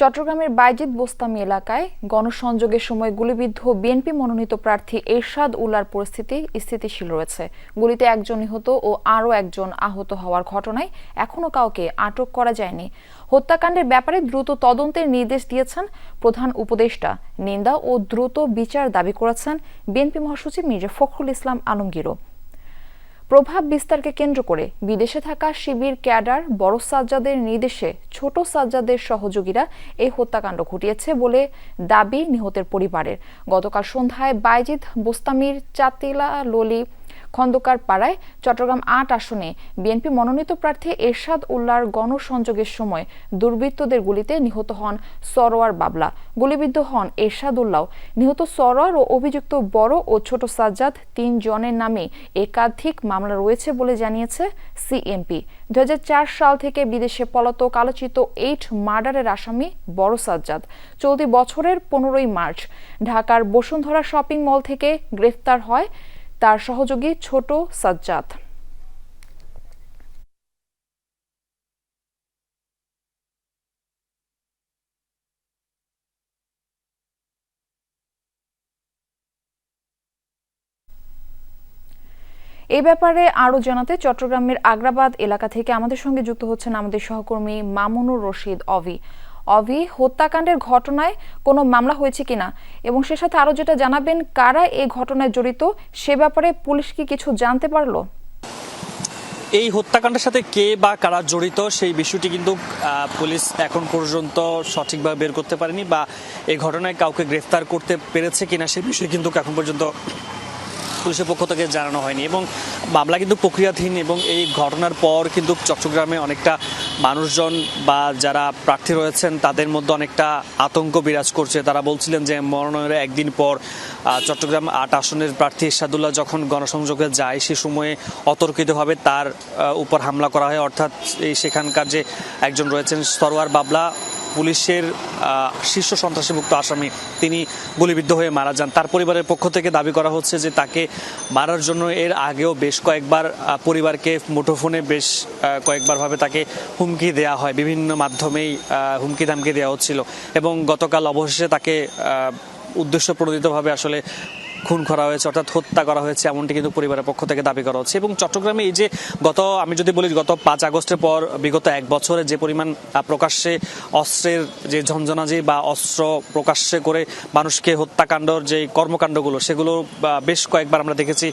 চট্টগ্রামের বাইজিদ বোস্তামি এলাকায় গণসংযোগের সময় গুলিবিদ্ধ বিএনপি মনোনীত প্রার্থী এরশাদ উল্লার পরিস্থিতি স্থিতিশীল রয়েছে। গুলিতে একজন নিহত ও আরও একজন আহত হওয়ার ঘটনায় এখনও কাউকে আটক করা যায়নি। হত্যাকাণ্ডের ব্যাপারে দ্রুত তদন্তের নির্দেশ দিয়েছেন প্রধান উপদেষ্টা। নিন্দা ও দ্রুত বিচার দাবি করেছেন বিএনপি মহাসচিব মির্জা ফখরুল ইসলাম আলমগীরও। প্রভাব বিস্তারকে কেন্দ্র করে বিদেশে থাকা শিবির ক্যাডার বড় সাজ্জাদের নির্দেশে ছোট সাজ্জাদের সহযোগীরা এই হত্যাকাণ্ড ঘটিয়েছে বলে দাবি নিহতের পরিবারের। গতকাল সন্ধ্যায় বাইজিদ বোস্তামির চাতিলা ললি খন্দকার পাড়ায় চট্টগ্রাম আট আসনে বিএনপি মনোনীত প্রার্থী এরশাদ উল্লার গণসংযোগের সময় দুর্বৃত্তদের গুলিতে নিহত হন সরোয়ার বাবলা। গুলিবিদ্ধ হন এরশাদ উল্লাহ। নিহত সরোয়ার ও অভিযুক্ত বড় ও ছোট সাজ্জাদ তিন জনের নামে একাধিক মামলা রয়েছে বলে জানিয়েছে সিএমপি। দুই হাজার চার সাল থেকে বিদেশে পলাতক আলোচিত এইট মার্ডারের আসামি বড় সাজ্জাদ। চলতি বছরের পনেরোই মার্চ ঢাকার বসুন্ধরা শপিং মল থেকে গ্রেফতার হয় তার সহযোগী ছোট সাজ্জাদ। এ ব্যাপারে আরও জানাতে চট্টগ্রামের আগ্রাবাদ এলাকা থেকে আমাদের সঙ্গে যুক্ত হচ্ছেন আমাদের সহকর্মী মামুনুর রশিদ অভি। অভি, হত্যাকাণ্ডের ঘটনায় কোনো মামলা হয়েছে কিনা? এবং সে সাথে আরও যেটা জানাবেন, কারা এই ঘটনায় জড়িত? সে ব্যাপারে পুলিশ কি কিছু জানতে পারল? এই হত্যাকাণ্ডের সাথে কে বা কারা জড়িত, সেই বিষয়টি কিন্তু পুলিশ এখন পর্যন্ত সঠিকভাবে বের করতে পারেনি বা এই ঘটনায় কাউকে গ্রেফতার করতে পেরেছে কিনা, সেই বিষয়ে কিন্তু এখন পর্যন্ত পুলিশের পক্ষ থেকে জানানো হয়নি। এবং মামলা কিন্তু প্রক্রিয়াধীন এবং এই ঘটনার পর কিন্তু চট্টগ্রামে অনেকটা মানুষজন বা যারা প্রার্থী রয়েছেন, তাদের মধ্যে অনেকটা আতঙ্ক বিরাজ করছে। তারা বলছিলেন যে মনোনয়নের একদিন পর চট্টগ্রাম আট আসনের প্রার্থী ইরশাদুল্লাহ যখন গণসংযোগে যায়, সে সময়ে অতর্কিতভাবে তার উপর হামলা করা হয়। অর্থাৎ এই সেখানকার যে একজন রয়েছেন সরোয়ার বাবলা পুলিশের শীর্ষ সন্ত্রাসীভুক্ত আসামি তিনি গুলিবিদ্ধ হয়ে মারা যান। তার পরিবারের পক্ষ থেকে দাবি করা হচ্ছে যে তাকে মারার জন্য এর আগেও বেশ কয়েকবার পরিবারকে মুঠোফোনে বেশ কয়েকবারভাবে তাকে হুমকি দেওয়া হয়। বিভিন্ন মাধ্যমেই হুমকি ধামকি দেওয়া হচ্ছিল। এবং গতকাল অবশেষে তাকে উদ্দেশ্য প্রণোদিতভাবে আসলে খুন করা হয়েছে, অর্থাৎ হত্যা করা হয়েছে এমনটি কিন্তু পরিবারের পক্ষ থেকে দাবি করা হচ্ছে। এবং চট্টগ্রামে এই যে গত, আমি যদি বলি গত পাঁচ আগস্টের পর, বিগত এক বছরে যে পরিমাণ প্রকাশ্যে অস্ত্রের যে ঝঞ্ঝনাজি বা অস্ত্র প্রকাশ্যে করে মানুষকে হত্যাকাণ্ডর যে কর্মকাণ্ডগুলো, সেগুলো বেশ কয়েকবার আমরা দেখেছি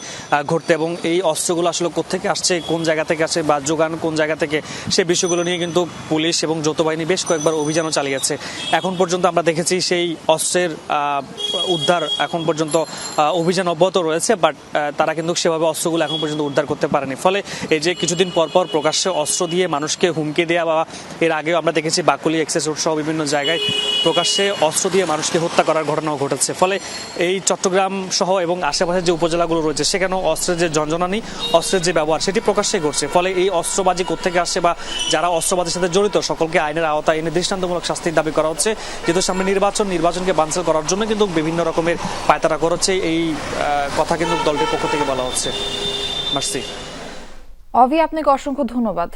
ঘটতে। এবং এই অস্ত্রগুলো আসলে কোথেকে আসছে, কোন জায়গা থেকে আসে বা যোগান কোন জায়গা থেকে, সে বিষয়গুলো নিয়ে কিন্তু পুলিশ এবং যৌথ বাহিনী বেশ কয়েকবার অভিযানও চালিয়েছে। এখন পর্যন্ত আমরা দেখেছি সেই অস্ত্রের উদ্ধার এখন পর্যন্ত অভিযান অব্যাহত রয়েছে বাট তারা কিন্তু সেভাবে অস্ত্রগুলো এখন পর্যন্ত উদ্ধার করতে পারেনি। ফলে এই যে কিছুদিন পর পর প্রকাশ্যে অস্ত্র দিয়ে মানুষকে হুমকি দেওয়া বা এর আগেও আমরা দেখেছি বাকুলি এক্সেস রোড সহ বিভিন্ন জায়গায় প্রকাশ্যে অস্ত্র দিয়ে মানুষকে হত্যা করার ঘটনাও ঘটেছে। ফলে এই চট্টগ্রাম সহ এবং আশেপাশের যে উপজেলাগুলো রয়েছে, সেখানেও অস্ত্রের যে ঝঞ্ঝনানি অস্ত্রের যে ব্যবহার, সেটি প্রকাশ্যে ঘটছে। ফলে এই অস্ত্রবাজি কোথেকে আসছে বা যারা অস্ত্রবাজির সাথে জড়িত, সকলকে আইনের আওতায় এনে দৃষ্টান্তমূলক শাস্তির দাবি করা হচ্ছে। যেহেতু সামনে নির্বাচন, নির্বাচনকে বানচাল করার জন্য কিন্তু বিভিন্ন রকমের পায়তারা করেছে এই কথা কিন্তু দলটির পক্ষ থেকে বলা হচ্ছে। মার্সি। অভি আপনাকে অসংখ্য ধন্যবাদ।